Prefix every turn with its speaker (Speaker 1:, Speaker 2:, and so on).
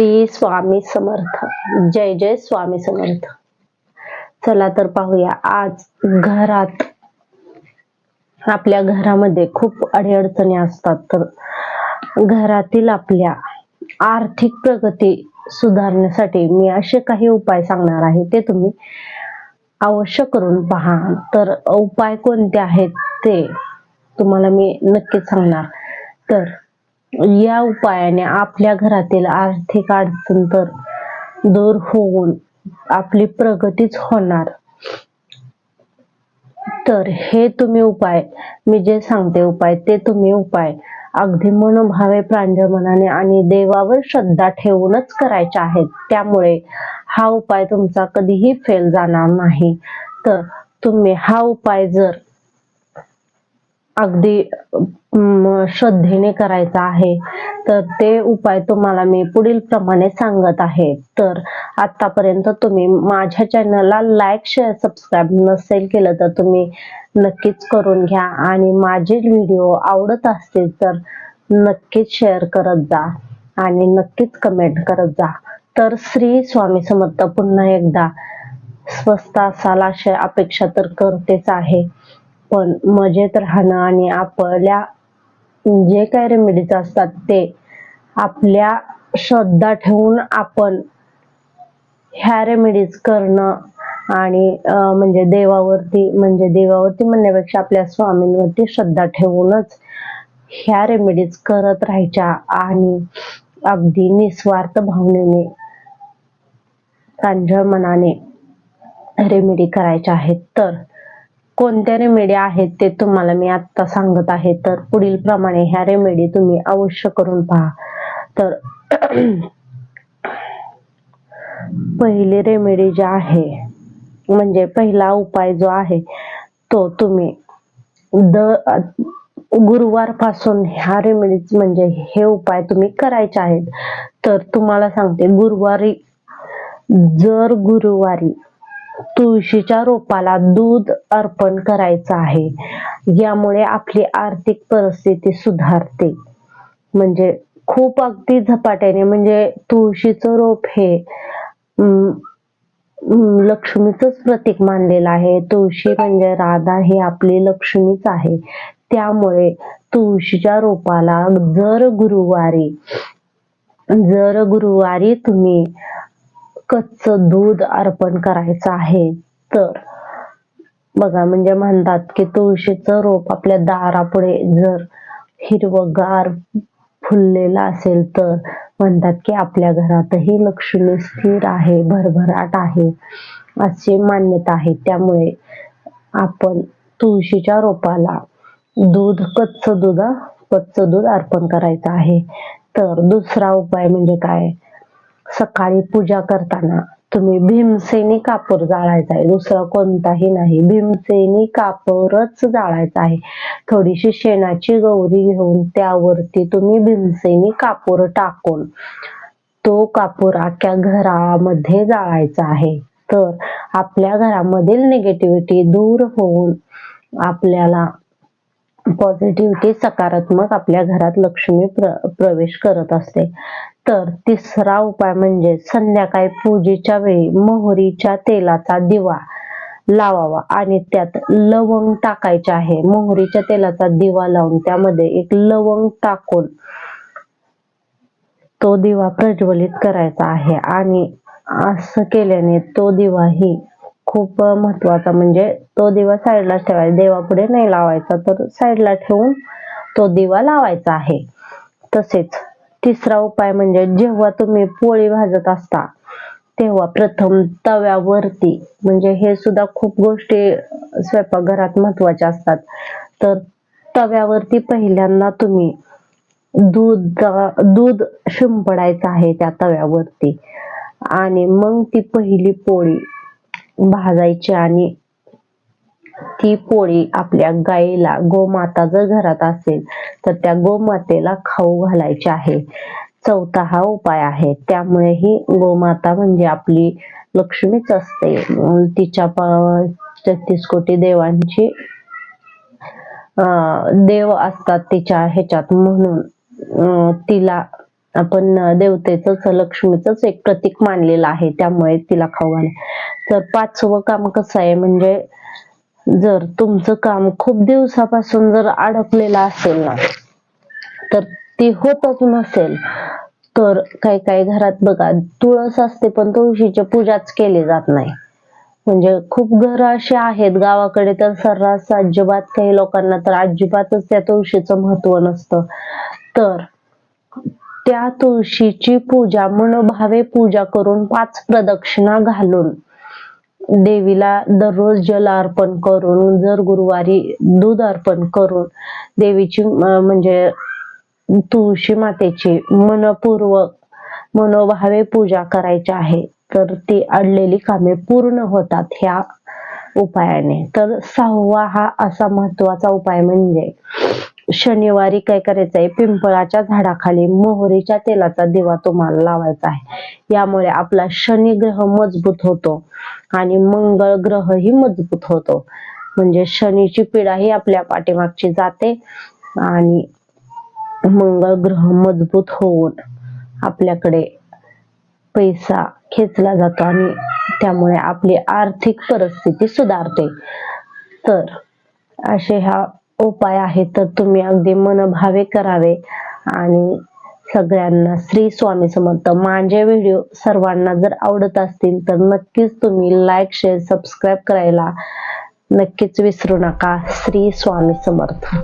Speaker 1: श्री स्वामी समर्थ. जय जय स्वामी समर्थ. चला तर पाहूया आज घरात आपल्या घरामध्ये खूप अडीअडचणी असतात तर घरातील आपल्या आर्थिक प्रगती सुधारण्यासाठी मी असे काही उपाय सांगणार आहे ते तुम्ही अवश्य करून पहा. तर उपाय कोणते आहेत ते तुम्हाला मी नक्कीच सांगणार. तर या उपायाने आपल्या घरातील आर्थिक अडचण तर दूर होऊन आपली प्रगतीच होणार. तर हे तुम्ही उपाय मी जे सांगते उपाय ते तुम्ही उपाय. अगदी मनोभावे प्रांजळ मनाने आणि देवावर श्रद्धा ठेवूनच करायचे आहेत. त्यामुळे हा उपाय तुमचा कधीही फेल जाणार नाही. तर तुम्ही हा उपाय जर अगदी श्रद्धेने करायचा आहे. तर ते उपाय तुम्हाला मी पुढील प्रमाणे सांगत आहे. तर आतापर्यंत तुम्ही माझ्या चॅनलला लाईक शेअर सबस्क्राईब नसेल केलं तर तुम्ही नक्कीच करून घ्या. आणि माझे व्हिडिओ आवडत असतील तर नक्कीच शेअर करत जा. आणि नक्कीच कमेंट करत जा. तर श्री स्वामी समर्थ पुन्हा एकदा स्वस्त असाल अशा अपेक्षा तर करतेच आहे. पण मजेत राहणं आणि आपल्या जे काही रेमेडीज असतात ते आपल्या श्रद्धा ठेवून आपण ह्या रेमेडीज करणं आणि म्हणजे देवावरती म्हणजे देवावरती म्हणण्यापेक्षा आपल्या स्वामींवरती श्रद्धा ठेवूनच ह्या रेमेडीज करत राहायच्या आणि अगदी निस्वार्थ भावनेने प्रांजळ मनाने रेमेडी करायच्या आहेत. तर कोणत्या रेमेडी आहेत ते तुम्हाला मी आता सांगत आहे तर पुढील प्रमाणे ह्या रेमेडी तुम्ही अवश्य करून पहा. तर पहिली रेमेडी जी आहे म्हणजे पहिला उपाय जो आहे तो तुम्ही द गुरुवारपासून ह्या रेमेडीज म्हणजे हे उपाय तुम्ही करायचे आहेत. तर तुम्हाला सांगते गुरुवारी जर गुरुवारी तुळशीच्या रोपाला दूध अर्पण करायचं आहे. यामुळे आपली आर्थिक परिस्थिती सुधारते. म्हणजे खूप अगदी झपाट्याने म्हणजे तुळशीचं रोप हे लक्ष्मीच लक्ष्मीचंच प्रतीक मानलेलं आहे. तुळशी म्हणजे राधा हे आपली लक्ष्मीच आहे. त्यामुळे तुळशीच्या रोपाला जर गुरुवारी जर गुरुवारी तुम्ही कच्च दूध अर्पण करायचं आहे तर बघा म्हणजे म्हणतात की तुळशीचं रोप आपल्या दारापुढे जर हिरवगार फुललेलं असेल तर म्हणतात की आपल्या घरातही लक्ष्मी स्थिर आहे भरभराट आहे अशी मान्यता आहे. त्यामुळे आपण तुळशीच्या रोपाला दूध कच्च दूध कच्चं कच्च दूध अर्पण करायचं आहे. तर दुसरा उपाय म्हणजे काय? सकाळी पूजा करताना तुम्ही भीमसेनी कापूर जाळायचा आहे. दुसरा कोणताही नाही. भीमसेनी कापूरच जाळायचा आहे. थोडीशी शेणाची गौरी घेऊन त्यावरती तुम्ही भीमसेनी कापूर टाकून तो कापूर अख्ख्या घरामध्ये जाळायचा आहे. तर आपल्या घरामधील निगेटिव्हिटी दूर होऊन आपल्याला पॉझिटिव्हिटी सकारात्मक आपल्या घरात लक्ष्मी प्र प्रवेश करत असते. तर तिसरा उपाय म्हणजे संध्याकाळी पूजेच्या वेळी मोहरीच्या तेलाचा दिवा लावावा आणि त्यात लवंग टाकायचे आहे. मोहरीच्या तेलाचा दिवा लावून त्यामध्ये एक लवंग टाकून तो दिवा प्रज्वलित करायचा आहे. आणि असं केल्याने तो दिवा ही खूप महत्त्वाचा म्हणजे तो दिवा साईडला ठेवायचा देवापुढे नाही लावायचा तर साईडला ठेवून तो दिवा लावायचा आहे. तसेच तिसरा उपाय म्हणजे जेव्हा तुम्ही पोळी भाजत असता तेव्हा प्रथम तव्यावरती म्हणजे हे सुद्धा खूप गोष्टी स्वयंपाकघरात महत्त्वाच्या असतात. तर तव्यावरती पहिल्यांदा तुम्ही दूध दूध शिंपडायचं आहे त्या तव्यावरती. आणि मग ती पहिली पोळी भाजायची आणि ती पोळी आपल्या गाईला गोमाता जर घरात असेल तर त्या गोमातेला खाऊ घालायची आहे. चौथा हा उपाय आहे. त्यामुळे ही गोमाता म्हणजे आपली लक्ष्मीच असते. तिच्या छत्तीस कोटी देवांची देव असतात तिच्या ह्याच्यात म्हणून तिला आपण देवतेच लक्ष्मीच एक प्रतीक मानलेलं आहे. त्यामुळे तिला खाऊ घाल. तर पाचवं काम कसं आहे? म्हणजे जर तुमचं काम खूप दिवसापासून जर अडकलेलं असेल ना तर ते होतच नसेल. तर काही काही घरात बघा तुळस असते पण तुळशीची पूजाच केली जात नाही. म्हणजे खूप घरं अशी आहेत गावाकडे तर सर्रास अजिबात काही लोकांना तर अजिबातच त्या तुळशीचं महत्त्व नसतं. तर त्या तुळशीची पूजा मनोभावे पूजा करून पाच प्रदक्षिणा घालून देवीला दररोज जल अर्पण करून जर गुरुवारी दूध अर्पण करून देवीची म्हणजे तुळशी मातेची मनपूर्वक मनोभावे पूजा करायची आहे तर ती अडलेली कामे पूर्ण होतात ह्या उपायाने. तर सहावा हा असा महत्त्वाचा उपाय म्हणजे शनिवारी काय करायचं आहे? पिंपळाच्या झाडाखाली मोहरीच्या तेलाचा दिवा तुम्हाला लावायचा आहे. यामुळे आपला शनी ग्रह मजबूत होतो आणि मंगळ ग्रहही मजबूत होतो. म्हणजे शनीची पीडा ही आपल्या पाठीमागची जाते आणि मंगळ ग्रह मजबूत होऊन आपल्याकडे पैसा खेचला जातो आणि त्यामुळे आपली आर्थिक परिस्थिती सुधारते. तर असे हा उपाय आहे तर तुम्ही अगदी मनभावे करावे. आणि सगळ्यांना श्री स्वामी समर्थ माझे व्हिडिओ सर्वांना जर आवडत असतील तर नक्कीच तुम्ही लाईक शेअर सबस्क्राईब करायला नक्कीच विसरू नका. श्री स्वामी समर्थ.